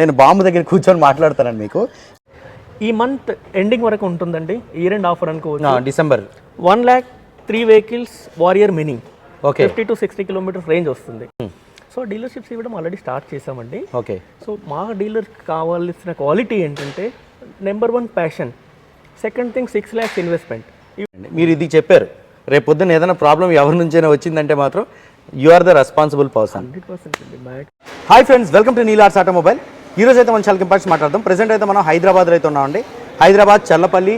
నేను బాంబు దగ్గర కూర్చొని మాట్లాడతానండి మీకు. ఈ మంత్ ఎండింగ్ వరకు ఉంటుందండి. ఇయర్ అండ్ ఆఫర్ అనుకోవచ్చు December. One lakh three vehicles Warrior Mini. Okay. Fifty to sixty kilometres range వస్తుంది. సో డీలర్షిప్స్ ఇవ్వడం ఆల్రెడీ స్టార్ట్ చేసామండి ఓకే. సో మా డీలర్ కావాల్సిన క్వాలిటీ ఏంటంటే number one passion second thing six lakhs investment. మీరు ఇది చెప్పారు. రేపు పొద్దున్న ఏదైనా ప్రాబ్లం ఎవరి నుంచైనా వచ్చిందంటే మాత్రం you are the responsible person hi friends welcome to నీలార్స్ automobile ఈ రోజు అయితే మనం చాలా ఇంపాక్ట్స్ మాట్లాడదాం. ప్రెసెంట్ అయితే మనం హైదరాబాద్లో అయితే ఉన్నామండి. హైదరాబాద్ చల్లపల్లి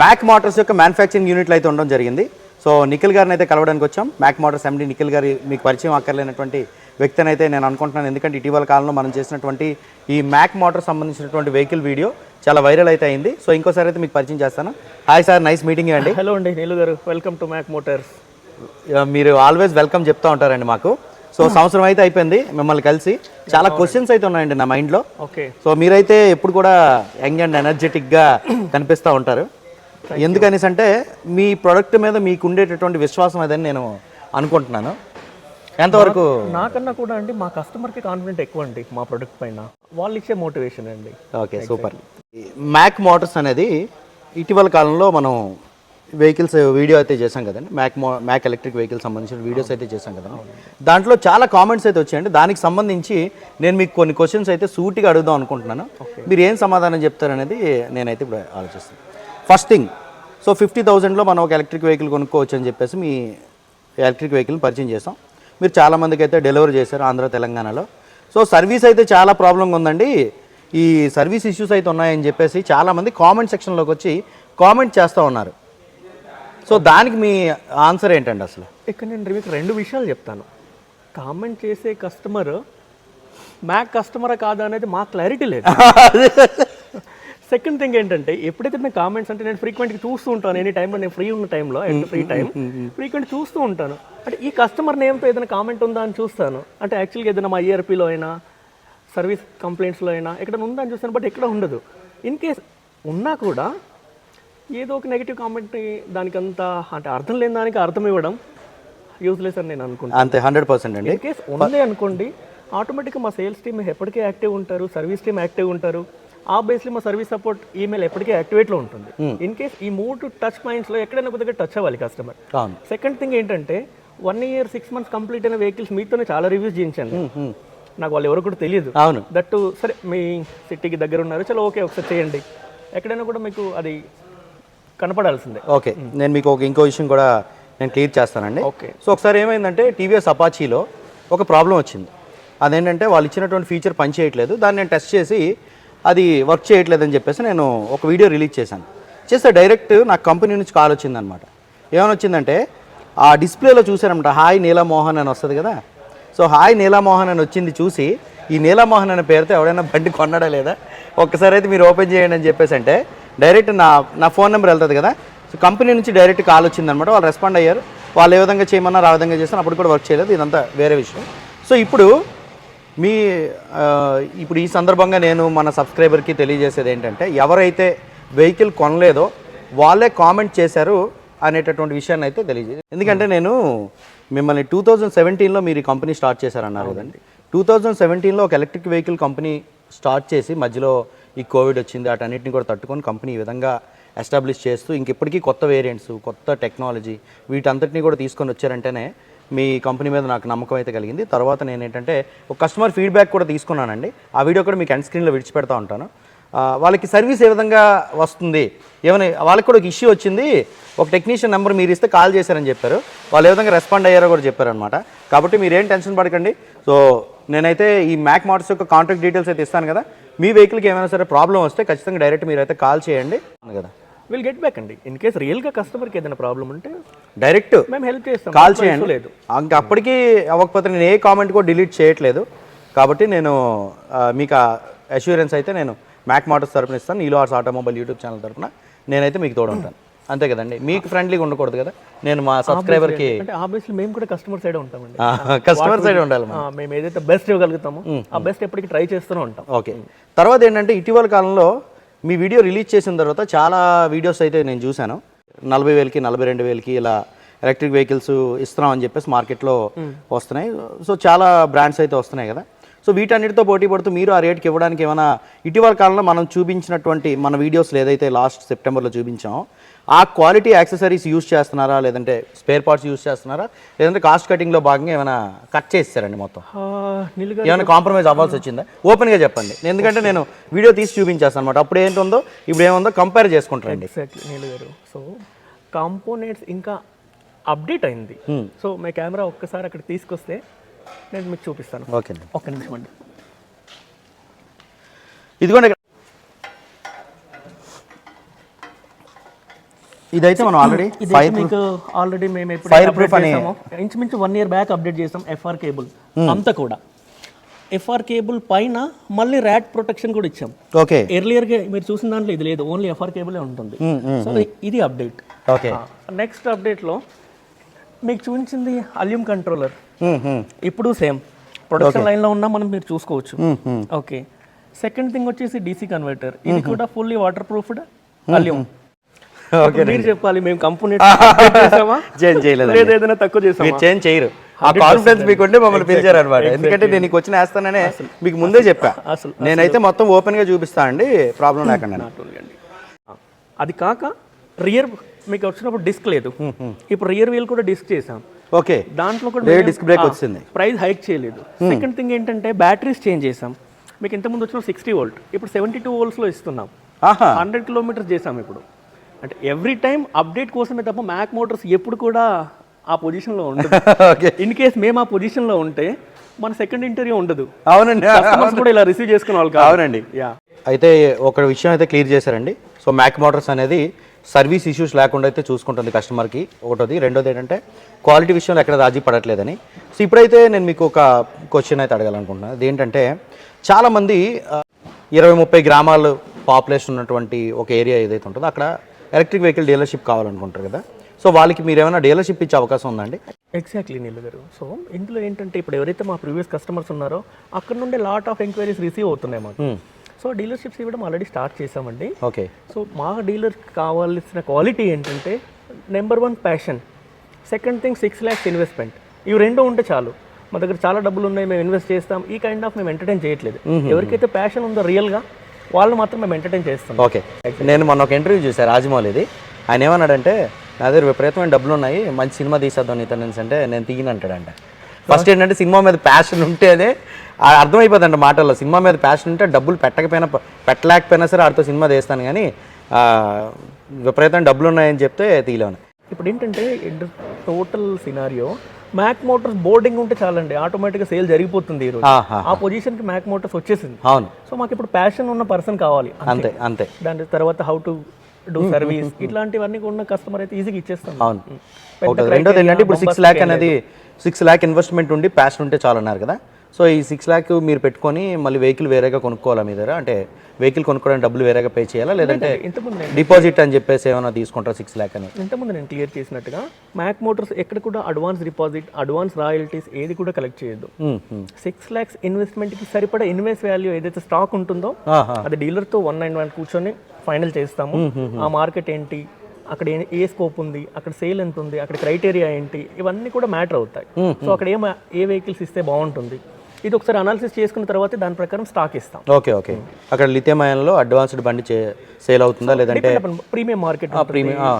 మ్యాక్ మోటార్స్ యొక్క మ్యానుఫ్యాక్చరింగ్ యూనిట్లు అయితే ఉండడం జరిగింది. సో నిఖిల్ గారిని అయితే కలవడానికి వచ్చాం. మ్యాక్ మోటార్స్ ఎండి నిఖిల్ గారి మీకు పరిచయం అక్కర్లేనటువంటి వ్యక్తిని అయితే నేను అనుకుంటున్నాను. ఎందుకంటే ఇటీవల కాలంలో మనం చేసినటువంటి ఈ మ్యాక్ మోటార్ సంబంధించినటువంటి వెహికల్ వీడియో చాలా వైరల్ అయితే అయింది. సో ఇంకోసారి అయితే మీకు పరిచయం చేస్తాను. హాయ్ సార్ నైస్ మీటింగ్ అండి. హలో అండి Neelu garu. Welcome to Mac Motors మీరు ఆల్వేస్ వెల్కమ్ చెప్తా ఉంటారండి మాకు. సో సంవత్సరం అయితే అయిపోయింది మిమ్మల్ని కలిసి. చాలా క్వశ్చన్స్ అయితే ఉన్నాయండి నా మైండ్లో ఓకే. సో మీరైతే ఎప్పుడు కూడా యంగ్ అండ్ ఎనర్జెటిక్గా కనిపిస్తూ ఉంటారు. ఎందుకనేసి అంటే మీ ప్రోడక్ట్ మీద మీకు ఉండేటటువంటి విశ్వాసం అదని నేను అనుకుంటున్నాను. ఎంతవరకు? నాకన్నా కూడా అండి మా కస్టమర్కి కాన్ఫిడెంట్ ఎక్కువ అండి మా ప్రొడక్ట్ పైన. వాళ్ళు ఇచ్చే మోటివేషన్ అండి. ఓకే సూపర్ మ్యాక్ మోటార్స్ అనేది ఇటీవల కాలంలో మనం వెహికల్స్ వీడియో అయితే చేశాం కదండి. మ్యాక్ మో మ్యాక్ ఎలక్ట్రిక్ వెహికల్ సంబంధించిన వీడియోస్ అయితే చేశాం కదండి. దాంట్లో చాలా కామెంట్స్ అయితే వచ్చాయండి. దానికి సంబంధించి నేను మీకు కొన్ని క్వశ్చన్స్ అయితే సూటిగా అడుగుదాం అనుకుంటున్నాను. మీరు ఏం సమాధానం చెప్తారనేది నేనైతే ఇప్పుడు ఆలోచిస్తాను. ఫస్ట్ థింగ్ సో ఫిఫ్టీ థౌజండ్లో మనం ఒక ఎలక్ట్రిక్ వెహికల్ కొనుక్కోవచ్చు అని చెప్పేసి మీ ఎలక్ట్రిక్ వెహికల్ని పరిచయం చేసాం మీరు చాలామందికి అయితే డెలివరీ చేశారు ఆంధ్ర తెలంగాణలో. సో సర్వీస్ అయితే చాలా ప్రాబ్లంగా ఉందండి. ఈ సర్వీస్ ఇష్యూస్ అయితే ఉన్నాయని చెప్పేసి చాలామంది కామెంట్ సెక్షన్లోకి వచ్చి కామెంట్ చేస్తూ ఉన్నారు. సో దానికి మీ ఆన్సర్ ఏంటండి అసలు? ఇక్కడ నేను మీకు రెండు విషయాలు చెప్తాను. కామెంట్ చేసే కస్టమర్ మ్యాక్ కస్టమరా కాదా అనేది మా క్లారిటీ లేదు. సెకండ్ థింగ్ ఏంటంటే ఎప్పుడైతే నేను కామెంట్స్ అంటే నేను ఫ్రీక్వెంట్గా చూస్తూ ఉంటాను ఎనీ టైంలో నేను ఫ్రీ ఉన్న టైంలో ఫ్రీ టైం ఫ్రీక్వెంట్ చూస్తూ ఉంటాను. అంటే ఈ కస్టమర్ నేమ్తో ఏదైనా కామెంట్ ఉందా అని చూస్తాను. అంటే యాక్చువల్గా ఏదైనా మా ఈఆర్పీలో అయినా సర్వీస్ కంప్లైంట్స్లో అయినా ఎక్కడ ఉందా అని చూస్తాను బట్ ఎక్కడ ఉండదు. ఇన్ కేస్ ఉన్నా కూడా ఏదో ఒక నెగిటివ్ కామెంట్ దానికి అంత అంటే అర్థం లేని దానికి అర్థం ఇవ్వడం యూజ్లెస్ అని నేను అనుకుంటాను అంతే హండ్రెడ్ పర్సెంట్ అండి. ఇన్ కేస్ ఉంది అనుకోండి ఆటోమేటిక్గా మా సేల్స్ టీమ్ ఎప్పటికీ యాక్టివ్ ఉంటారు సర్వీస్ టీమ్ యాక్టివ్ ఉంటారు ఆ బేస్లో మా సర్వీస్ సపోర్ట్ ఈమెయిల్ ఎప్పటికీ యాక్టివేట్లో ఉంటుంది. ఇన్ కేస్ ఈ మూడు టచ్ పాయింట్స్లో ఎక్కడైనా ఒక దగ్గర టచ్ అవ్వాలి కస్టమర్ సెకండ్ థింగ్ ఏంటంటే one year six months complete అయిన వెహికల్స్ మీతోనే చాలా రివ్యూస్ చేయించాను నాకు వాళ్ళు ఎవరు కూడా తెలియదు. అవును. దట్టు సరే మీ సిటీకి దగ్గర ఉన్నారు చలో ఓకే ఒకసారి చేయండి. ఎక్కడైనా కూడా మీకు అది కనపడాల్సిందే. ఓకే. నేను మీకు ఒక ఇంకో విషయం కూడా నేను క్లియర్ చేస్తానండి. ఓకే. సో ఒకసారి ఏమైందంటే టీవీఎస్ అపాచీలో ఒక ప్రాబ్లం వచ్చింది. అదేంటంటే వాళ్ళు ఇచ్చినటువంటి ఫీచర్ పని చేయట్లేదు. దాన్ని నేను టెస్ట్ చేసి అది వర్క్ చేయట్లేదని చెప్పేసి నేను ఒక వీడియో రిలీజ్ చేశాను. చేస్తే డైరెక్ట్ నాకు కంపెనీ నుంచి కాల్ వచ్చిందనమాట. ఏమైనా వచ్చిందంటే ఆ డిస్ప్లేలో చూసారనమాట హాయ్ నీలమోహన్ అని వస్తుంది కదా. సో హాయ్ నీలమోహన్ అని వచ్చింది చూసి ఈ నీలమోహన్ అనే పేరుతో ఎవడైనా బండి కొన్నాడా లేదా? ఒక్కసారి అయితే మీరు ఓపెన్ చేయండి అని చెప్పేసి అంటే డైరెక్ట్ నా నా ఫోన్ నెంబర్ వెళ్తుంది కదా. సో కంపెనీ నుంచి డైరెక్ట్ కాల్ వచ్చిందనమాట. వాళ్ళు రెస్పాండ్ అయ్యారు. వాళ్ళు ఏ విధంగా చేయమన్నారు ఆ విధంగా చేస్తాను అప్పుడు కూడా వర్క్ చేయలేదు. ఇదంతా వేరే విషయం. సో ఇప్పుడు మీ ఇప్పుడు ఈ సందర్భంగా నేను మన సబ్స్క్రైబర్కి తెలియజేసేది ఏంటంటే ఎవరైతే వెహికల్ కొనలేదో వాళ్ళే కామెంట్ చేశారు అనేటటువంటి విషయాన్ని అయితే తెలియజేది ఎందుకంటే నేను మిమ్మల్ని టూ థౌజండ్ సెవెంటీన్లో మీరు ఈ కంపెనీ స్టార్ట్ చేశారన్నారు కదండి. టూ థౌజండ్ సెవెంటీన్లో ఒక ఎలక్ట్రిక్ వెహికల్ కంపెనీ స్టార్ట్ చేసి మధ్యలో ఈ కోవిడ్ వచ్చింది వాటన్నిటిని కూడా తట్టుకొని కంపెనీ ఈ విధంగా ఎస్టాబ్లిష్ చేస్తూ ఇంకెప్పటికీ కొత్త వేరియంట్స్ కొత్త టెక్నాలజీ వీటంతటిని కూడా తీసుకొని వచ్చారంటేనే మీ కంపెనీ మీద నాకు నమ్మకం అయితే కలిగింది. తర్వాత నేను ఏంటంటే ఒక కస్టమర్ ఫీడ్బ్యాక్ కూడా తీసుకున్నానండి. ఆ వీడియో కూడా మీకు ఎండ్ స్క్రీన్లో విడిచిపెడతా ఉంటాను. వాళ్ళకి సర్వీస్ ఏ విధంగా వస్తుంది? ఏమైనా వాళ్ళకి కూడా ఒక ఇష్యూ వచ్చింది. ఒక టెక్నీషియన్ నెంబర్ మీరు ఇస్తే కాల్ చేశారని చెప్పారు. వాళ్ళు ఏ విధంగా రెస్పాండ్ అయ్యారో కూడా చెప్పారనమాట కాబట్టి మీరేం టెన్షన్ పడకండి. సో నేనైతే ఈ మ్యాక్ మోటార్స్ యొక్క కాంటాక్ట్ డీటెయిల్స్ అయితే ఇస్తాను కదా. మీ వెహికల్కి ఏమైనా సరే ప్రాబ్లం వస్తే ఖచ్చితంగా డైరెక్ట్ మీరు అయితే కాల్ చేయండి. కదా. విల్ గెట్ బ్యాక్ అండి. ఇన్ కేస్ రియల్గా కస్టమర్కి ఏదైనా ప్రాబ్లం ఉంటే డైరెక్ట్ మేము హెల్ప్ చేస్తాం. కాల్ చేయండి. లేదు. ఇంకా అప్పటికి అవ్వకపోతే నేను ఏ కామెంట్ కూడా డిలీట్ చేయట్లేదు. కాబట్టి నేను మీకు అష్యూరెన్స్ అయితే నేను మ్యాక్ మోటార్స్ తరపున ఇస్తాను. నీలో ఆర్స్ ఆటోమొబైల్ యూట్యూబ్ ఛానల్ తరపున నేనైతే మీకు తోడు ఉంటాను అంతే కదండి. మీకు ఫ్రెండ్లీగా ఉండకూడదు కదా. నేను మా సబ్స్క్రైబర్కి అంటే ఆబ్వియస్లీ మేము కూడా కస్టమర్ సైడ్ ఉంటామండి. కస్టమర్ సైడ్ ఉండాలి మేము ఏదైతే బెస్ట్ ఇవ్వగలుగుతామో ఆ బెస్ట్ ఎప్పటికీ ట్రై చేస్తూనే ఉంటాం. ఓకే. తర్వాత ఏంటంటే ఇటీవల కాలంలో మీ వీడియో రిలీజ్ చేసిన తర్వాత చాలా వీడియోస్ అయితే నేను చూశాను. నలభై వేలకి నలభై రెండు వేలకి ఇలా ఎలక్ట్రిక్ వెహికల్స్ ఇస్తున్నాం అని చెప్పేసి మార్కెట్లో వస్తున్నాయి. సో చాలా బ్రాండ్స్ అయితే వస్తున్నాయి కదా. సో వీటన్నిటితో పోటీ పడుతూ మీరు ఆ రేట్కి ఇవ్వడానికి ఏమైనా ఇటీవల కాలంలో మనం చూపించినటువంటి మన వీడియోస్లో ఏదైతే లాస్ట్ సెప్టెంబర్లో చూపించామో ఆ క్వాలిటీ యాక్సెసరీస్ యూస్ చేస్తున్నారా? లేదంటే స్పేర్ పార్ట్స్ యూస్ చేస్తున్నారా? లేదంటే కాస్ట్ కటింగ్లో భాగంగా ఏమైనా కట్ చేస్తారండి మొత్తం? ఏమైనా కాంప్రమైజ్ అవ్వాల్సి వచ్చిందా? ఓపెన్గా చెప్పండి. ఎందుకంటే నేను వీడియో తీసి చూపించేస్తాను అనమాట అప్పుడు ఏంటుందో ఇప్పుడు ఏముందో కంపేర్ చేసుకుంటారండి. సో కాంపోనెంట్స్ ఇంకా అప్డేట్ అయింది. సో మీ కెమెరా ఒక్కసారి అక్కడ తీసుకొస్తే నేను మీకు చూపిస్తాను. ఓకే అండి. ఒక్క నిమిషం అండి. ఇదిగోండి ఇదైతే మనం ఆల్రెడీ ఇది ఫైర్ మీకు ఆల్రెడీ మేము ఎప్పుడు update proof అని- ఇంచుమించు వన్ ఇయర్ బ్యాక్ అప్డేట్ చేసాం ఎఫ్ఆర్ కేబుల్ అంతా కూడా. ఎఫ్ఆర్ కేబుల్ పైన మళ్ళీ ర్యాట్ ప్రొటెక్షన్ కూడా ఇచ్చాం. ఓకే ఎర్లియర్గా మీరు చూసిన దాంట్లో ఇది లేదు ఓన్లీ ఎఫ్ఆర్ కేబులే ఉంటుంది. సో ఇది అప్డేట్ ఓకే నెక్స్ట్ అప్డేట్లో మీకు చూపించింది అల్యూమ్ కంట్రోలర్ ఇప్పుడు సేమ్ ప్రొడక్షన్ లైన్లో ఉన్నా మనం మీరు చూసుకోవచ్చు. ఓకే సెకండ్ థింగ్ వచ్చేసి డీసీ కన్వర్టర్ ఇది కూడా ఫుల్లీ వాటర్ ప్రూఫ్డ్ అల్యూమ్ మీరు చెప్పాలి మేము కంపెనీ చేంజ్ చేయలేదు లేదా ఏదైనా తక్కువ చేసామా మీరు చేంజ్ చేయరు. ఆ కాన్ఫిడెన్స్ మీకు ఉంటే మమ్మల్ని పిలిచారు అనమాట ఎందుకంటే నేను నీకు వచ్చిన వేస్తాననే మీకు ముందే చెప్పా. అసలు నేనైతే మొత్తం ఓపెన్గా చూపిస్తా అండి ప్రాబ్లం లేకుండా. అది కాక రియర్ మీకు వచ్చినప్పుడు డిస్క్ లేదు. ఇప్పుడు రియర్ వీల్ కూడా డిస్క్ చేసాం ఓకే. దాంట్లో కూడా disc brake వచ్చింది. ప్రైస్ హైక్ చేయలేదు. సెకండ్ థింగ్ ఏంటంటే బ్యాటరీస్ చేంజ్ చేసాం మీకు ఇంతకుముందు వచ్చిన సిక్స్టీ వోల్ట్ ఇప్పుడు సెవెంటీ టూ వోల్ట్స్లో ఇస్తున్నాం. హండ్రెడ్ కిలోమీటర్స్ చేసాం ఇప్పుడు. అంటే ఎవ్రీ టైం అప్డేట్ కోసమే తప్ప మ్యాక్ మోటార్స్ ఎప్పుడు కూడా ఆ పొజిషన్లో ఉండదు. ఇన్ కేస్ మేము ఆ పొజిషన్లో ఉంటే మన సెకండ్ ఇంటర్వ్యూ ఉండదు. అవునండి. కూడా ఇలా రిసీవ్ చేసుకునే వాళ్ళు అవునండి. యా అయితే ఒక విషయం అయితే క్లియర్ చేశారండి. సో మ్యాక్ మోటార్స్ అనేది సర్వీస్ ఇష్యూస్ లేకుండా అయితే చూసుకుంటుంది కస్టమర్కి ఒకటోది. రెండోది ఏంటంటే క్వాలిటీ విషయంలో ఎక్కడ రాజీ పడట్లేదని. సో ఇప్పుడైతే నేను మీకు ఒక క్వశ్చన్ అయితే అడగాలనుకుంటున్నాను అదేంటంటే చాలామంది ఇరవై ముప్పై గ్రామాలు పాపులేషన్ ఉన్నటువంటి ఒక ఏరియా ఏదైతే ఉంటుందో అక్కడ ఎలక్ట్రిక్ వెహికల్ డీలర్షిప్ కావాలనుకుంటారు కదా. సో వాళ్ళకి మీరు ఏమైనా డీలర్షిప్ ఇచ్చే అవకాశం ఉందండి ఎగ్జాక్ట్లీ నీళ్ళు గారు. సో ఇందులో ఏంటంటే ఇప్పుడు ఎవరైతే మా ప్రీవియస్ కస్టమర్స్ ఉన్నారో అక్కడ నుండి లాట్ ఆఫ్ ఎంక్వైరీస్ రిసీవ్ అవుతున్నాయి మాకు. సో డీలర్షిప్స్ ఇవ్వడం ఆల్రెడీ స్టార్ట్ చేసామండి ఓకే. సో మా డీలర్కి కావాల్సిన క్వాలిటీ ఏంటంటే number one passion second thing six lakhs investment ఇవి రెండు ఉంటే చాలు. మా దగ్గర చాలా డబ్బులు ఉన్నాయి మేము ఇన్వెస్ట్ చేస్తాం. ఈ కైండ్ ఆఫ్ మేము ఎంటర్టైన్ చేయట్లేదు. ఎవరికైతే ప్యాషన్ ఉందో రియల్గా వాళ్ళు మాత్రం మేము ఎంటర్టైన్ చేస్తాం ఓకే. నేను మొన్న ఒక ఇంటర్వ్యూ చూసాను రాజమౌళిది ఆయన ఏమన్నాడంటే నా దగ్గర విపరీతమైన డబ్బులు ఉన్నాయి మంచి సినిమా తీసేద్దాం నీతో నుంచి అంటే నేను తీయను అంటాడంట. ఫస్ట్ ఏంటంటే సినిమా మీద ప్యాషన్ ఉంటేనే అర్థమైపోతుందంట మాటల్లో. సినిమా మీద ప్యాషన్ ఉంటే డబ్బులు పెట్టకపోయినా పెట్టలేకపోయినా సరే ఆడితో సినిమా తీస్తాను కానీ విపరీతమైన డబ్బులు ఉన్నాయని చెప్తే తీయలేను. ఇప్పుడు ఏంటంటే total scenario Mac Motors boarding ఉంటే చాలండి. ఆటోమేటిక్గా సేల్ జరిగిపోతుంది ఈరోజు. ఆ పొజిషన్కి మ్యాక్ మోటార్స్ వచ్చేసింది. అవును. సో మాకు ఇప్పుడు ప్యాషన్ ఉన్న పర్సన్ కావాలి. అంతే. అంతే దాని తర్వాత హౌ టు డూ సర్వీస్ ఇట్లాంటివన్నీ ఉన్న కస్టమర్ అయితే ఈజీగా ఇచ్చేస్తాం. అవును. రెండోది ఏంటంటే ఇప్పుడు సిక్స్ ల్యాక్ అనేది సిక్స్ ల్యాక్ ఇన్వెస్ట్మెంట్ ఉండి ప్యాషన్ ఉంటే చాలు అన్నారు కదా. సో ఈ సిక్స్ ల్యాక్ మీరు పెట్టుకొని మళ్ళీ వెహికల్ వేరేగా కొనుక్కోవాలా మీ దగ్గర? అంటే వెహికల్ కొనుక్కోవడానికి డబ్బులు వేరేగా పే చేయాలా? లేదంటే ఇంతకుముందు డిపాజిట్ అని చెప్పేసి ఏమైనా తీసుకుంటారా సిక్స్ ల్యాక్ అని? ఇంతకుముందు నేను క్లియర్ చేసినట్టుగా మ్యాక్ మోటార్స్ ఎక్కడ కూడా అడ్వాన్స్ డిపాజిట్ అడ్వాన్స్ రాయల్టీస్ ఏది కూడా కలెక్ట్ మ్మ్. సిక్స్ ల్యాక్స్ ఇన్వెస్ట్మెంట్కి సరిపడా ఇన్వెస్ట్ వాల్యూ ఏదైతే స్టాక్ ఉంటుందో. అది డీలర్తో వన్ నైన్ వన్ కూర్చొని ఫైనల్ చేస్తాము. ఆ మార్కెట్ ఏంటి? అక్కడ ఏ- స్కోప్ ఉంది? అక్కడ సేల్ ఎంత ఉంది? అక్కడ క్రైటీరియా ఏంటి? ఇవన్నీ కూడా మ్యాటర్ అవుతాయి. సో అక్కడ ఏ ఏ వెహికల్స్ ఇస్తే బాగుంటుంది? ఇది ఒకసారి అనాలిసిస్ చేసుకున్న తర్వాత దాని ప్రకారం స్టాక్ ఇస్తాం. Okay okay. అక్కడ లిథియం అయన్లో అడ్వాన్స్డ్ బండి సేల్ అవుతుందా లేదంటే ప్రీమియం మార్కెట్ ఆ.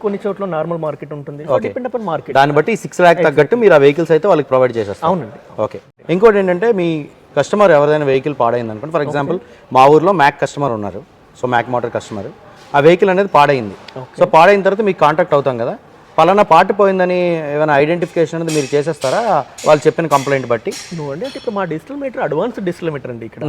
కొన్ని చోట్ల నార్మల్ మార్కెట్ ఉంటుంది. డిపెండ్ అపాన్ మార్కెట్ దాన్ని బట్టి సిక్స్ ల్యాక్ తగ్గట్టు మీరు ఆ వెహికల్స్ అయితే వాళ్ళకి ప్రొవైడ్ చేసేస్తారు. అవునండి. ఓకే ఇంకోటి ఏంటంటే మీ కస్టమర్ ఎవరైనా వెహికల్ పాడైంది అనుకోండి. ఫర్ ఎగ్జాంపుల్ మా ఊర్లో మ్యాక్ కస్టమర్ ఉన్నారు. సో మ్యాక్ మోటార్ కస్టమర్ ఆ వెహికల్ అనేది పాడైంది. సో పాడైన తర్వాత మీకు కాంటాక్ట్ అవుతాం కదా. పలానా పార్ట్ పోయిందని ఏమైనా ఐడెంటిఫికేషన్ అనేది మీరు చేసేస్తారా? వాళ్ళు చెప్పిన కంప్లైంట్ బట్టి. నువ్వు అంటే ఇప్పుడు మా digital meter advance digital meter అండి ఇక్కడ.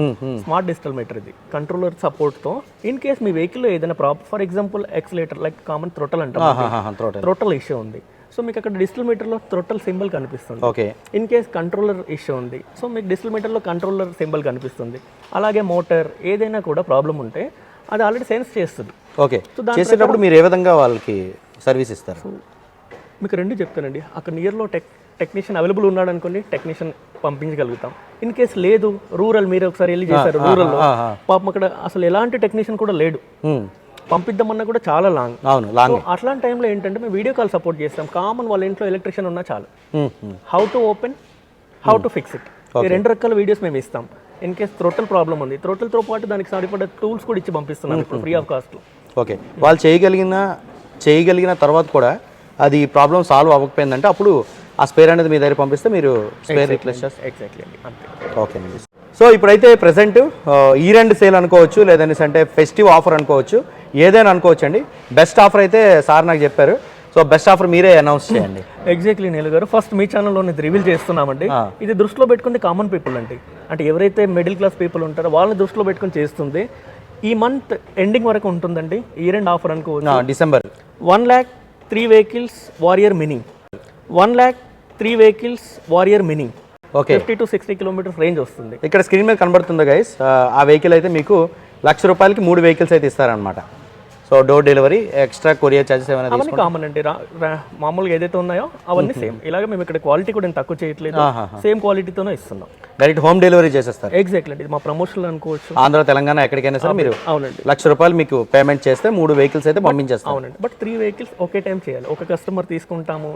స్మార్ట్ డిజిటల్ మీటర్ ఇది. కంట్రోలర్ సపోర్ట్తో ఇన్ కేస్ మీ వెహికల్లో ఏదైనా problem for example accelerator like common throttle అంటాం త్రోట థ్రోటల్ ఇష్యూ ఉంది. సో మీకు అక్కడ డిజిటల్ మీటర్లో థ్రోటల్ సింబల్ కనిపిస్తుంది. Okay in case controller issue ఉంది. సో మీకు డిజిటల్ మీటర్లో కంట్రోలర్ సింబల్ కనిపిస్తుంది. అలాగే మోటార్ ఏదైనా కూడా ప్రాబ్లం ఉంటే అది ఆల్రెడీ సెన్స్ చేస్తుంది. ఓకే చేసేటప్పుడు మీరు ఏ విధంగా వాళ్ళకి సర్వీస్ ఇస్తారు? మీకు రెండు చెప్తానండి. అక్కడ నియర్లో టెక్ టెక్నీషియన్ అవైలబుల్ ఉన్నాడు అనుకోండి టెక్నీషియన్ పంపించగలుగుతాం. ఇన్ కేస్ లేదు రూరల్ మీరు ఒకసారి వెళ్ళి చేశారు రూరల్లో పాపం అక్కడ అసలు ఎలాంటి టెక్నీషియన్ కూడా లేడు. పంపిద్దామన్నా కూడా చాలా లాంగ్ అవును లాంగ్ అట్లాంటి టైంలో ఏంటంటే మేము వీడియో కాల్ సపోర్ట్ చేస్తాం. కామన్ వాళ్ళ ఇంట్లో ఎలక్ట్రిషియన్ ఉన్నా చాలు. How to open how to fix it ఈ రెండు రకాల వీడియోస్ మేము ఇస్తాం. ఇన్ కేస్ థ్రోటల్ ప్రాబ్లం ఉంది. థ్రోటల్తో పాటు దానికి సరిపడే టూల్స్ కూడా ఇచ్చి పంపిస్తున్నాం ఇప్పుడు ఫ్రీ ఆఫ్ కాస్ట్ ఓకే వాళ్ళు చేయగలిగిన చేయగలిగిన తర్వాత కూడా అది ప్రాబ్లం సాల్వ్ అవ్వకపోయిందంటే అప్పుడు ఆ స్పేర్ అనేది మీ దగ్గర పంపిస్తే మీరు స్పేర్ రిప్లేస్ చేస్తారు. ఎగ్జాక్ట్లీ అండి. అంతే. ఓకేనండి సో ఇప్పుడైతే ప్రెసెంట్ ఈ రెండు సేల్ అనుకోవచ్చు లేదనేసి అంటే ఫెస్టివ్ ఆఫర్ అనుకోవచ్చు ఏదైనా అనుకోవచ్చు అండి. బెస్ట్ ఆఫర్ అయితే సార్ నాకు చెప్పారు. సో బెస్ట్ ఆఫర్ మీరే అనౌన్స్ చేయండి. ఎగ్జాక్ట్లీ నీలు గారు. ఫస్ట్ మీ ఛానల్లో ఇది రివీల్ చేస్తున్నామండి. ఇది దృష్టిలో పెట్టుకుంది కామన్ పీపుల్ అండి. అంటే ఎవరైతే మిడిల్ క్లాస్ పీపుల్ ఉంటారో వాళ్ళని దృష్టిలో పెట్టుకొని చేస్తుంది. ఈ మంత్ ఎండింగ్ వరకు ఉంటుందండి. ఈ రెండు ఆఫర్ అనుకోవచ్చు. December one lakh three vehicles Warrior Mini one lakh three vehicles Warrior Mini okay fifty to sixty kilometres range వస్తుంది. ఇక్కడ స్క్రీన్ మీద కనబడుతుందా గైస్ ఆ వెహికల్ అయితే మీకు లక్ష రూపాయలకి మూడు వెహికల్స్ అయితే ఇస్తారనమాట so door delivery extra courier charges ఏమైనా అవన్నీ కామన్ అండి. మామూలుగా ఏదైతే ఉన్నాయో అవన్నీ సేమ్ ఇలాగే మేము ఇక్కడ క్వాలిటీ కూడా తక్కువ చేయట్లేదు. సేమ్ క్వాలిటీతోనే ఇస్తున్నాం. డైరెక్ట్ హోమ్ డెలివరీ చేసేస్తారు. ఎగ్జాక్ట్లీ అండి. ఇది మా ప్రమోషన్ అనుకోవచ్చు. ఆంధ్ర తెలంగాణ ఎక్కడికైనా సరే మీరు అవునండి. లక్ష రూపాయలు మీకు పేమెంట్ చేస్తే మూడు వెహికల్స్ అయితే పంపించేస్తాం అవునండి. బట్ త్రీ వెహికల్స్ ఒకే టైం చేయాలి. ఒక కస్టమర్ తీసుకుంటాము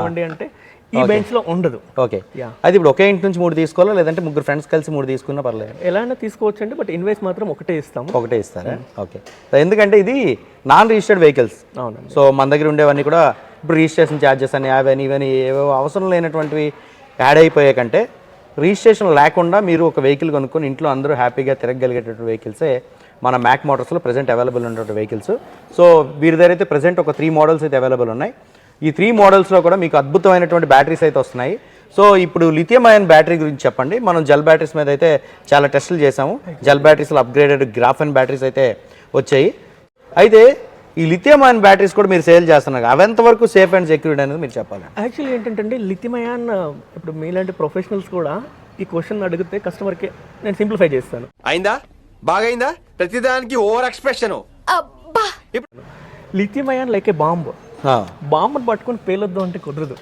ఇవ్వండి అంటే ఈ బెంచ్లో ఉండదు. ఓకే. అది ఇప్పుడు ఒకే ఇంటి నుంచి మూడు తీసుకోవాలా? లేదంటే ముగ్గురు ఫ్రెండ్స్ కలిసి మూడు తీసుకున్నా పర్లేదు. ఎలా అయినా తీసుకోవచ్చు అండి బట్ ఇన్వైస్ మాత్రం ఒకటే ఇస్తాము. ఒకటే ఇస్తారా? ఓకే. ఎందుకంటే ఇది నాన్ రిజిస్టర్డ్ వెహికల్స్ అవునండి. సో మన దగ్గర ఉండేవన్నీ కూడా ఇప్పుడు రిజిస్ట్రేషన్ ఛార్జెస్ అని అవని ఇవని ఏవో అవసరం లేనటువంటివి యాడ్ అయిపోయే కంటే రిజిస్ట్రేషన్ లేకుండా మీరు ఒక వెహికల్ కొనుక్కొని ఇంట్లో అందరూ హ్యాపీగా తిరగగలిగేటటువంటి వెహికల్సే మన మ్యాక్ మోటార్స్లో ప్రజెంట్ అవైలబుల్ ఉన్నటువంటి వెహికల్స్ సో వీరి దగ్గర అయితే ప్రజెంట్ ఒక త్రీ మోడల్స్ అయితే అవైలబుల్ ఉన్నాయి. ఈ త్రీ మోడల్స్లో కూడా మీకు అద్భుతమైనటువంటి బ్యాటరీస్ అయితే వస్తున్నాయి. సో ఇప్పుడు లిథియం అయన్ బ్యాటరీ గురించి చెప్పండి. మనం జెల్ బ్యాటరీస్ మీద అయితే చాలా టెస్టులు చేసాము జెల్ బ్యాటరీస్లో అప్గ్రేడెడ్ గ్రాఫెన్ బ్యాటరీస్ అయితే వచ్చాయి. అయితే ఈ లిథియం అయన్ బ్యాటరీస్ కూడా మీరు సేల్ చేస్తున్నారు. అవి ఎంతవరకు సేఫ్ అండ్ సెక్యూర్డ్ అనేది మీరు చెప్పాలి? యాక్చువల్లీ ఏంటంటే లిథిమయాన్ ఇప్పుడు మీలాంటి ప్రొఫెషనల్స్ కూడా ఈ క్వశ్చన్ అడిగితే కస్టమర్కి నేను సింప్లిఫై చేస్తాను. అయిందా? బాగైందా? ప్రతిదానికి over expression lithium ion like a bomb బాంబుని పట్టుకొని పేలొద్దు అంటే కుదరదు.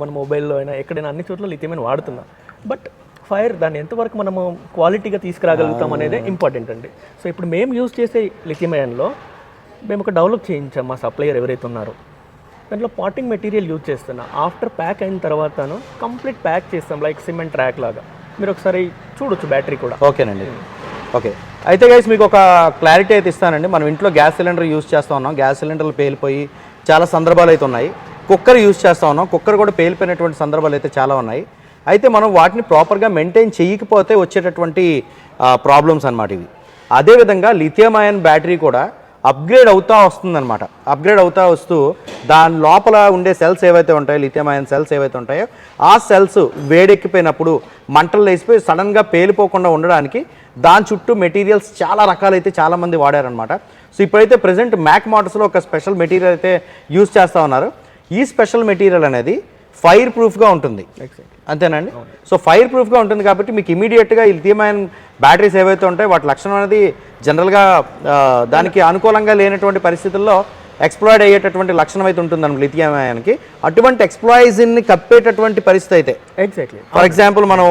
మన మొబైల్లో అయినా ఎక్కడైనా అన్ని చోట్ల లిథియమైన వాడుతున్నాం. బట్ ఫైర్ దాన్ని ఎంతవరకు మనము క్వాలిటీగా తీసుకురాగలుగుతాం అనేది ఇంపార్టెంట్ అండి. సో ఇప్పుడు మేము యూజ్ చేసే లిథియమయాన్లో మేము ఒక డెవలప్ చేయించాం మా సప్లయర్ ఎవరైతే ఉన్నారో. దాంట్లో పాటింగ్ మెటీరియల్ యూజ్ చేస్తున్నా. ఆఫ్టర్ ప్యాక్ అయిన తర్వాతను కంప్లీట్ ప్యాక్ చేస్తాం లైక్ సిమెంట్ ట్రాక్ లాగా. మీరు ఒకసారి చూడొచ్చు బ్యాటరీ కూడా. ఓకేనండి. ఓకే. అయితే గైస్ మీకు ఒక క్లారిటీ అయితే ఇస్తానండి. మనం ఇంట్లో గ్యాస్ సిలిండర్ యూస్ చేస్తూ ఉన్నాం. గ్యాస్ సిలిండర్లు పేలిపోయి చాలా సందర్భాలు అయితే ఉన్నాయి. కుక్కర్ యూస్ చేస్తూ ఉన్నాం. కుక్కర్ కూడా పేలిపోయినటువంటి సందర్భాలు అయితే చాలా ఉన్నాయి. అయితే మనం వాటిని ప్రాపర్గా మెయింటైన్ చేయకపోతే వచ్చేటటువంటి ప్రాబ్లమ్స్ అనమాట ఇవి. అదేవిధంగా లిథియం అయన్ బ్యాటరీ కూడా అప్గ్రేడ్ అవుతూ వస్తుందన్నమాట. అప్గ్రేడ్ అవుతూ వస్తూ దాని లోపల ఉండే సెల్స్ ఏవైతే ఉంటాయో లిథియం అయన్ సెల్స్ ఏవైతే ఉంటాయో ఆ సెల్స్ వేడెక్కిపోయినప్పుడు మంటలు వేసిపోయి సడన్గా పేలిపోకుండా ఉండడానికి దాని చుట్టూ మెటీరియల్స్ చాలా రకాలైతే చాలామంది వాడారనమాట సో ఇప్పుడైతే ప్రజెంట్ మ్యాక్ మోటార్స్లో ఒక స్పెషల్ మెటీరియల్ అయితే యూస్ చేస్తూ ఉన్నారు. ఈ స్పెషల్ మెటీరియల్ అనేది ఫైర్ ప్రూఫ్గా ఉంటుంది. అంతేనండి? సో ఫైర్ ప్రూఫ్గా ఉంటుంది కాబట్టి మీకు ఇమీడియట్గా ఈ లిథియం అయన్ బ్యాటరీస్ ఏవైతే ఉంటాయో వాటి లక్షణం అనేది జనరల్గా దానికి అనుకూలంగా లేనటువంటి పరిస్థితుల్లో ఎక్స్ప్లాయిడ్ అయ్యేటటువంటి లక్షణం అయితే ఉంటుంది లిథియం అయాన్కి అటువంటి ఎక్స్ప్లాయిజ్ని కప్పేటటువంటి పరిస్థితి అయితే. ఎగ్జాక్ట్లీ ఫర్ ఎగ్జాంపుల్ మనం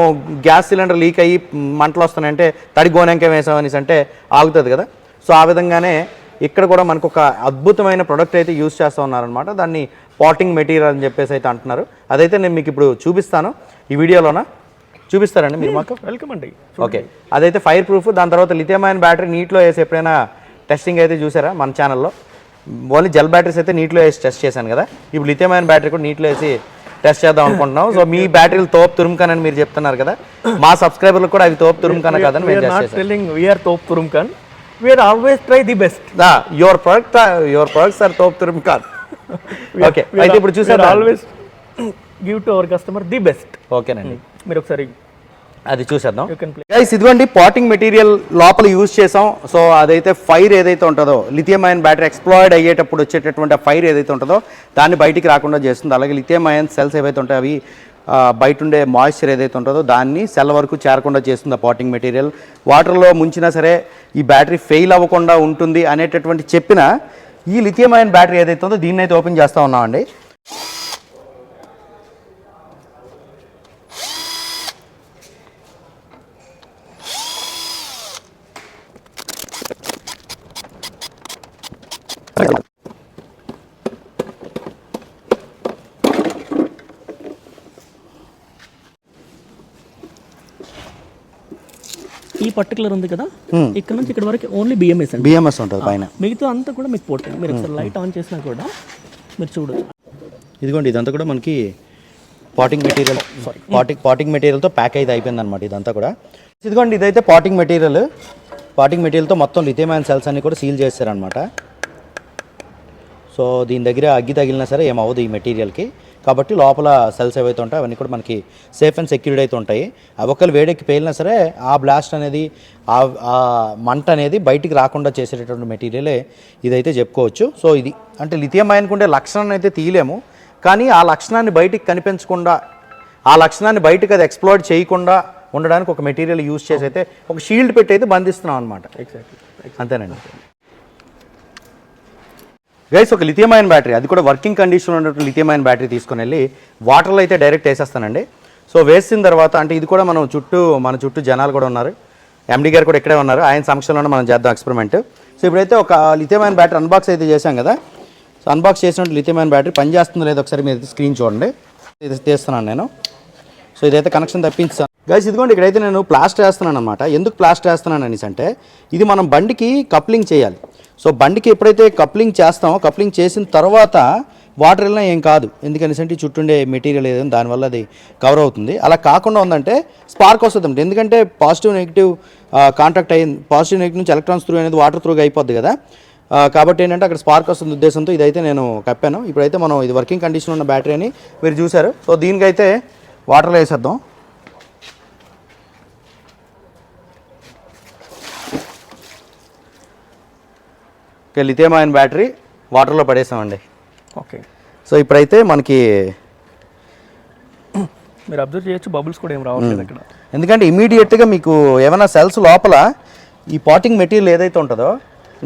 గ్యాస్ సిలిండర్ లీక్ అయ్యి మంటలు వస్తున్నాయంటే తడి గోనెంక వేసామనేసి అంటే ఆగుతుంది కదా? సో ఆ విధంగానే ఇక్కడ కూడా మనకు ఒక అద్భుతమైన ప్రొడక్ట్ అయితే యూస్ చేస్తూ ఉన్నారనమాట దాన్ని పాటింగ్ మెటీరియల్ అని చెప్పేసి అయితే అంటున్నారు. అదైతే నేను మీకు ఇప్పుడు చూపిస్తాను. ఈ వీడియోలోన? చూపిస్తారండి మీరు మాకు? వెల్కమ్ అండి. ఓకే అదైతే ఫైర్ ప్రూఫ్ దాని తర్వాత లిథియం అయన్ బ్యాటరీ నీటిలో వేసి ఎప్పుడైనా టెస్టింగ్ అయితే చూసారా మన ఛానల్లో ఓన్లీ జెల్ బ్యాటరీస్ అయితే నీటిలో వేసి టెస్ట్ చేశాను కదా. ఇప్పుడు లిథియం అయన్ బ్యాటరీ కూడా నీటిలో వేసి టెస్ట్ చేద్దాం అనుకుంటున్నాం. సో మీ బ్యాటరీలు తోపు తురుముకన్ అని మీరు చెప్తున్నారు కదా. మా సబ్స్క్రైబర్లు కూడా అవి తోపు తురుముకన కాదని మేము test తురుమ్కన్ we are always try the best your product your products are తోపు తురుముకాన్ ఓకే అయితే ఇప్పుడు చూసారా always give to our customer the best ఓకేనండి మీరు ఒకసారి అది చూసేద్దాం. గైస్ ఇదిగోండి పాటింగ్ మెటీరియల్ లోపల యూజ్ చేసాం. సో అదైతే ఫైర్ ఏదైతే ఉంటుందో లిథియం అయన్ బ్యాటరీ ఎక్స్ప్లాయిడ్ అయ్యేటప్పుడు వచ్చేటటువంటి ఫైర్ ఏదైతే ఉంటుందో దాన్ని బయటికి రాకుండా చేస్తుంది. అలాగే లిథియం అయన్ సెల్స్ ఏవైతే ఉంటాయో అవి బయట ఉండే మాయిశ్చర్ ఏదైతే ఉంటుందో దాన్ని సెల్ వరకు చేరకుండా చేస్తుంది ఆ పాటింగ్ మెటీరియల్. వాటర్లో ముంచినా సరే ఈ బ్యాటరీ ఫెయిల్ అవ్వకుండా ఉంటుంది అనేటటువంటి చెప్పిన ఈ లిథియం అయన్ బ్యాటరీ ఏదైతే ఉందో దీన్ని అయితే ఓపెన్ చేస్తూ ఉన్నామండి. ఈ పర్టికులర్ ఉంది కదా? ఇక్కడ నుంచి ఇక్కడ వరకు ఓన్లీ బిఎంఎస్ అండి. బిఎంఎస్ ఉంటుంది పైన. మిగతా అంతా కూడా మీకు పోటీ మీరు ఒకసారి లైట్ ఆన్ చేసినా కూడా మీరు చూడొచ్చు. ఇదిగోండి ఇదంతా కూడా మనకి పాటింగ్ మెటీరియల్ పాటింగ్ పాటింగ్ మెటీరియల్తో ప్యాక్ అయితే అయిపోయింది అనమాట ఇదంతా కూడా. ఇదిగోండి ఇదైతే పాటింగ్ మెటీరియల్ పాటింగ్ మెటీరియల్తో మొత్తం లిథియం సెల్స్ అన్ని కూడా సీల్ చేశారనమాట సో దీని దగ్గర అగ్గి తగిలినా సరే ఏమవ్వదు ఈ మెటీరియల్కి కాబట్టి లోపల సెల్స్ ఏవైతే ఉంటాయో అవన్నీ కూడా మనకి సేఫ్ అండ్ సెక్యూర్డ్ అయితే ఉంటాయి. అవి ఒకళ్ళు వేడెక్కి పేలినా సరే ఆ బ్లాస్ట్ అనేది ఆ ఆ మంట అనేది బయటికి రాకుండా చేసేటటువంటి మెటీరియలే ఇదైతే చెప్పుకోవచ్చు. సో ఇది అంటే లిథియం అయన్కుండే లక్షణాన్ని అయితే తీయలేము. కానీ ఆ లక్షణాన్ని బయటికి కనిపించకుండా ఆ లక్షణాన్ని బయటకు అది ఎక్స్ప్లోర్ చేయకుండా ఉండడానికి ఒక మెటీరియల్ యూజ్ చేసి అయితే ఒక షీల్డ్ పెట్టి అయితే బంధిస్తున్నాం అనమాట ఎగ్జాక్ట్లీ అంతేనండి. గైస్ ఒక లిథియం అయన్ బ్యాటరీ అది కూడా వర్కింగ్ కండిషన్లో ఉన్నటువంటి లిథియం అయన్ బ్యాటరీ తీసుకుని వెళ్ళి వాటర్లో అయితే డైరెక్ట్ వేసేస్తానండి. సో వేసిన తర్వాత అంటే ఇది కూడా మనం చుట్టూ మన చుట్టూ జనాలు కూడా ఉన్నారు. ఎండి గారు కూడా ఇక్కడే ఉన్నారు. ఆయన సమక్షంలోనే మనం చేద్దాం ఎక్స్పెరిమెంట్ సో ఇప్పుడైతే ఒక లిథియం అయన్ బ్యాటరీ అన్బాక్స్ అయితే చేశాం కదా. సో అన్బాక్స్ చేసినట్టు లిథియం అయన్ బ్యాటరీ పనిచేస్తుందో లేదో ఒకసారి మీరు స్క్రీన్ చూడండి. ఇది తీస్తున్నాను నేను. సో ఇదైతే కనెక్షన్ తప్పించాను గైస్ ఇదిగోండి ఇక్కడైతే నేను ప్లాస్టర్ వేస్తున్నాను అనమాట ఎందుకు ప్లాస్టర్ వేస్తున్నాను అనేసి అంటే ఇది మనం బండికి కప్లింగ్ చేయాలి. సో బండికి ఎప్పుడైతే కప్లింగ్ చేస్తామో కప్లింగ్ చేసిన తర్వాత వాటర్ వెళ్ళినా ఏం కాదు. ఎందుకనేసి అంటే చుట్టుండే మెటీరియల్ ఏదైనా దానివల్ల అది కవర్ అవుతుంది. అలా కాకుండా ఉందంటే స్పార్క్ వస్తుంది ఎందుకంటే పాజిటివ్ నెగిటివ్ కాంటాక్ట్ అయ్యింది పాజిటివ్ నెగిటివ్ నుంచి ఎలక్ట్రాన్స్ త్రూ అనేది వాటర్ త్రూగా అయిపోద్ది కదా. కాబట్టి ఏంటంటే అక్కడ స్పార్క్ వస్తుంది ఉద్దేశంతో ఇదైతే నేను కప్పాను. ఇప్పుడైతే మనం ఇది వర్కింగ్ కండిషన్ ఉన్న బ్యాటరీ అని మీరు చూశారు. సో దీనికైతే వాటర్లో వేసేద్దాం. ఓకే లిథియం అయన్ బ్యాటరీ వాటర్లో పడేసామండి. ఓకే. సో ఇప్పుడైతే మనకి మీరు అబ్జర్వ్ చేయొచ్చు బబుల్స్ కూడా ఏం రావట్లేదు అక్కడ. ఎందుకంటే ఇమీడియట్గా మీకు ఏమైనా సెల్స్ లోపల ఈ పాటింగ్ మెటీరియల్ ఏదైతే ఉంటుందో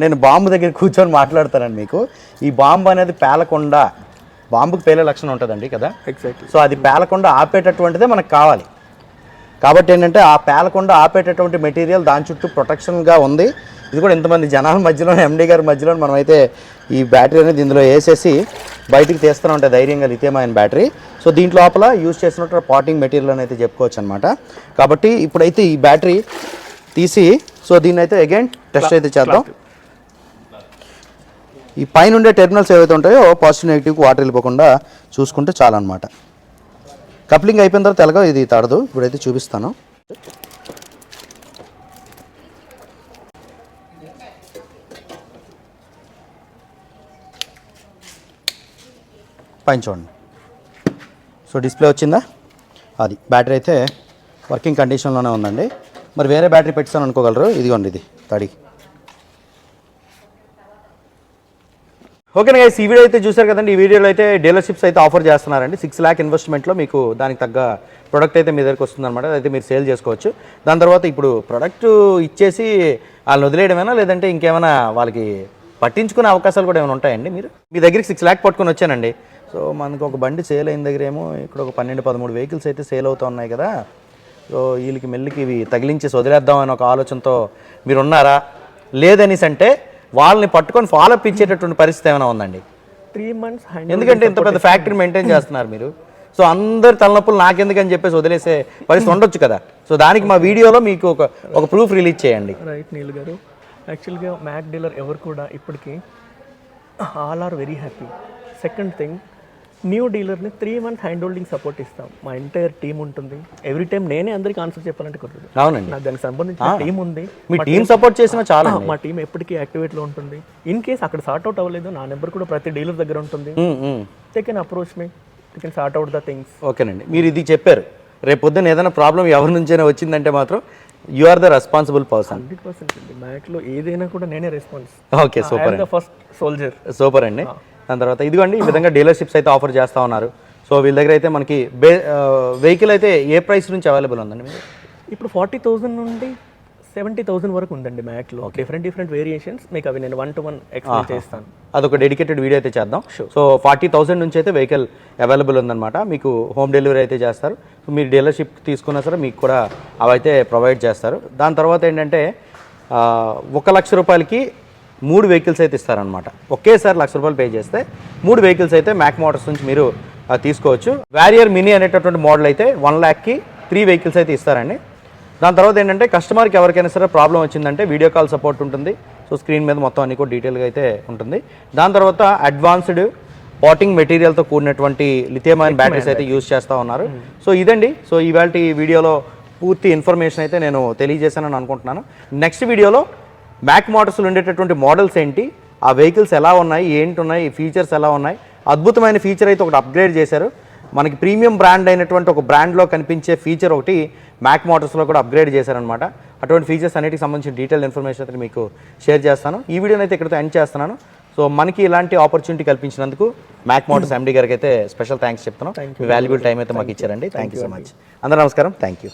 నేను బాంబు దగ్గర కూర్చొని మాట్లాడతానండి మీకు. ఈ బాంబు అనేది పేలకుండా బాంబుకి పేలే లక్షణం ఉంటుందండి కదా? ఎగ్జాక్ట్లీ సో అది పేలకుండా ఆపేటటువంటిదే మనకు కావాలి. కాబట్టి ఏంటంటే ఆ పేలకుండా ఆపేటటువంటి మెటీరియల్ దాని చుట్టూ ప్రొటెక్షన్గా ఉంది. ఇది కూడా ఇంతమంది జనాల మధ్యలో ఎండి గారి మధ్యలో మనమైతే ఈ బ్యాటరీ అనేది ఇందులో వేసేసి బయటికి తీస్తూనే ఉంటాయి ధైర్యంగా లిథియం అయిన బ్యాటరీ సో దీంట్లో లోపల యూజ్ చేసినట్టు పాటింగ్ మెటీరియల్ అని అయితే చెప్పుకోవచ్చు అనమాట కాబట్టి ఇప్పుడైతే ఈ బ్యాటరీ తీసి సో దీన్ని అయితే అగైన్ టెస్ట్ అయితే చేద్దాం. ఈ పైన ఉండే టెర్మినల్స్ ఏవైతే ఉంటాయో పాజిటివ్ నెగిటివ్కి వాటర్ వెళ్ళిపోకుండా చూసుకుంటే చాలన్నమాట. కప్లింగ్ అయిపోయిన తర్వాత ఎలాగో ఇది తడదు. ఇప్పుడైతే చూపిస్తాను. పైన చూడండి. సో డిస్ప్లే వచ్చిందా? అది. బ్యాటరీ అయితే వర్కింగ్ కండిషన్లోనే ఉందండి. మరి వేరే బ్యాటరీ పెట్టాను అనుకోగలరు ఇదిగోండి ఇది తడి ఓకే గైస్ ఈ వీడియో అయితే చూసారు కదండి. ఈ వీడియోలో అయితే డీలర్షిప్స్ అయితే ఆఫర్ చేస్తున్నారండి. సిక్స్ ల్యాక్ ఇన్వెస్ట్మెంట్లో మీకు దానికి తగ్గ ప్రోడక్ట్ అయితే మీ దగ్గరకు వస్తుందన్నమాట. అయితే మీరు సేల్ చేసుకోవచ్చు. దాని తర్వాత ఇప్పుడు ప్రోడక్ట్ ఇచ్చేసి వాళ్ళని వదిలేయడమేనా? లేదంటే ఇంకేమైనా వాళ్ళకి పట్టించుకునే అవకాశాలు కూడా ఏమైనా ఉంటాయండి మీరు? మీ దగ్గరికి సిక్స్ ల్యాక్ పట్టుకొని వచ్చానండి. సో మనకు ఒక బండి సేల్ అయిన దగ్గర ఏమో ఇక్కడ ఒక పన్నెండు పదమూడు వెహికల్స్ అయితే సేల్ అవుతూ ఉన్నాయి కదా. సో వీళ్ళకి మెల్లికి ఇవి తగిలించేసి వదిలేద్దాం అనే ఒక ఆలోచనతో మీరు ఉన్నారా లేదనేసి అంటే వాళ్ళని పట్టుకొని ఫాలో అప్ ఇచ్చేటటువంటి పరిస్థితి ఏమైనా ఉందండి? త్రీ మంత్స్ ఎందుకంటే ఇంత పెద్ద ఫ్యాక్టరీ మెయింటైన్ చేస్తున్నారు మీరు. సో అందరు తలనొప్పులు నాకెందుకని చెప్పేసి వదిలేసే పరిస్థితి ఉండొచ్చు కదా. సో దానికి మా వీడియోలో మీకు ఒక ఒక ప్రూఫ్ రిలీజ్ చేయండి. రైట్ నీల్ గారు. యాక్చువల్గా మ్యాక్ డీలర్ ఎవరు కూడా ఇప్పటికీ all are very happy. Second thing new డీలర్ని three month hand holding support ఇస్తాం. మా ఎంటైర్ టీమ్ ఉంటుంది. ఎవ్రీ టైం నేనే అందరికి ఆన్సర్ చెప్పాలంటే కుదరదు. అవునండి. నాకు దానికి సంబంధించిన టీం ఉంది. మీ టీం సపోర్ట్ చేసినా చాలా మా టీం ఎప్పటికీ యాక్టివేట్లో ఉంటుంది. ఇన్ కేస్ అక్కడ సార్ట్ అవుట్ అవ్వలేదు నా నెంబర్ కూడా ప్రతి డీలర్ దగ్గర ఉంటుంది. They can approach me they can sort out the things ఓకేనండి. మీరు ఇది చెప్పారు. రేపు పొద్దున్న ఏదైనా ప్రాబ్లం ఎవరి నుంచైనా వచ్చిందంటే మాత్రం you are the responsible person hundred percent అండి. మ్యాక్లో ఏదైనా కూడా నేనే response okay super the first soldier super అండి. దాని తర్వాత ఇదిగోండి ఈ విధంగా డీలర్షిప్స్ అయితే ఆఫర్ చేస్తూ ఉన్నారు. సో వీళ్ళ దగ్గర అయితే మనకి బే వెహికల్ అయితే ఏ ప్రైస్ నుంచి అవైలబుల్ ఉందండి మీకు ఇప్పుడు ఫార్టీ థౌసండ్ నుండి సెవెంటీ థౌసండ్ వరకు ఉందండి మ్యాక్లో డిఫరెంట్ డిఫరెంట్ వేరియేషన్స్ మీకు అవి నేను వన్ టు వన్ ఎక్స్ప్లెయిన్ చేస్తాను. అదొక డెడికేటెడ్ వీడియో అయితే చేద్దాం. సో ఫార్టీ థౌసండ్ నుంచి అయితే వెహికల్ అవైలబుల్ ఉందన్నమాట. మీకు హోమ్ డెలివరీ అయితే చేస్తారు. సో మీరు డీలర్షిప్ తీసుకున్నా సరే మీకు కూడా అవైతే ప్రొవైడ్ చేస్తారు. దాని తర్వాత ఏంటంటే ఒక లక్ష రూపాయలకి మూడు వెహికల్స్ అయితే ఇస్తారనమాట ఒకేసారి లక్ష రూపాయలు పే చేస్తే మూడు వెహికల్స్ అయితే మ్యాక్ మోటార్స్ నుంచి మీరు తీసుకోవచ్చు. వారియర్ మినీ అనేటటువంటి మోడల్ అయితే వన్ ల్యాక్కి త్రీ వెహికల్స్ అయితే ఇస్తారండి. దాని తర్వాత ఏంటంటే కస్టమర్కి ఎవరికైనా సరే ప్రాబ్లం వచ్చిందంటే వీడియో కాల్ సపోర్ట్ ఉంటుంది. సో స్క్రీన్ మీద మొత్తం అన్ని కూడా డీటెయిల్గా అయితే ఉంటుంది. దాని తర్వాత అడ్వాన్స్డ్ పాటింగ్ మెటీరియల్తో కూడినటువంటి లిథియం అయన్ బ్యాటరీస్ అయితే యూజ్ చేస్తూ ఉన్నారు. సో ఇదండి. సో ఇవాళ వీడియోలో పూర్తి ఇన్ఫర్మేషన్ అయితే నేను తెలియజేశానని అనుకుంటున్నాను. నెక్స్ట్ వీడియోలో మ్యాక్ మోటార్స్లో ఉండేటటువంటి మోడల్స్ ఏంటి? ఆ వెహికల్స్ ఎలా ఉన్నాయి? ఏంటి ఉన్నాయి ఫీచర్స్ ఎలా ఉన్నాయి? అద్భుతమైన ఫీచర్ అయితే ఒకటి అప్గ్రేడ్ చేశారు. మనకి ప్రీమియం బ్రాండ్ అయినటువంటి ఒక బ్రాండ్లో కనిపించే ఫీచర్ ఒకటి మ్యాక్ మోటార్స్లో కూడా అప్గ్రేడ్ చేశారనమాట అటువంటి ఫీచర్స్ అన్నిటికి సంబంధించిన డీటెయిల్ ఇన్ఫర్మేషన్ అయితే మీకు షేర్ చేస్తాను. ఈ వీడియోని అయితే ఇక్కడితో ఎండ్ చేస్తున్నాను. సో మనకి ఇలాంటి ఆపర్చునిటీ కల్పించినందుకు మ్యాక్ మోటార్స్ ఎండి గారికి అయితే స్పెషల్ థ్యాంక్స్ చెప్తున్నాను మీ వాల్యుబుల్ టైం అయితే మాకు ఇచ్చారండి. థ్యాంక్ యూ సో మచ్ అందరూ నమస్కారం. Thank you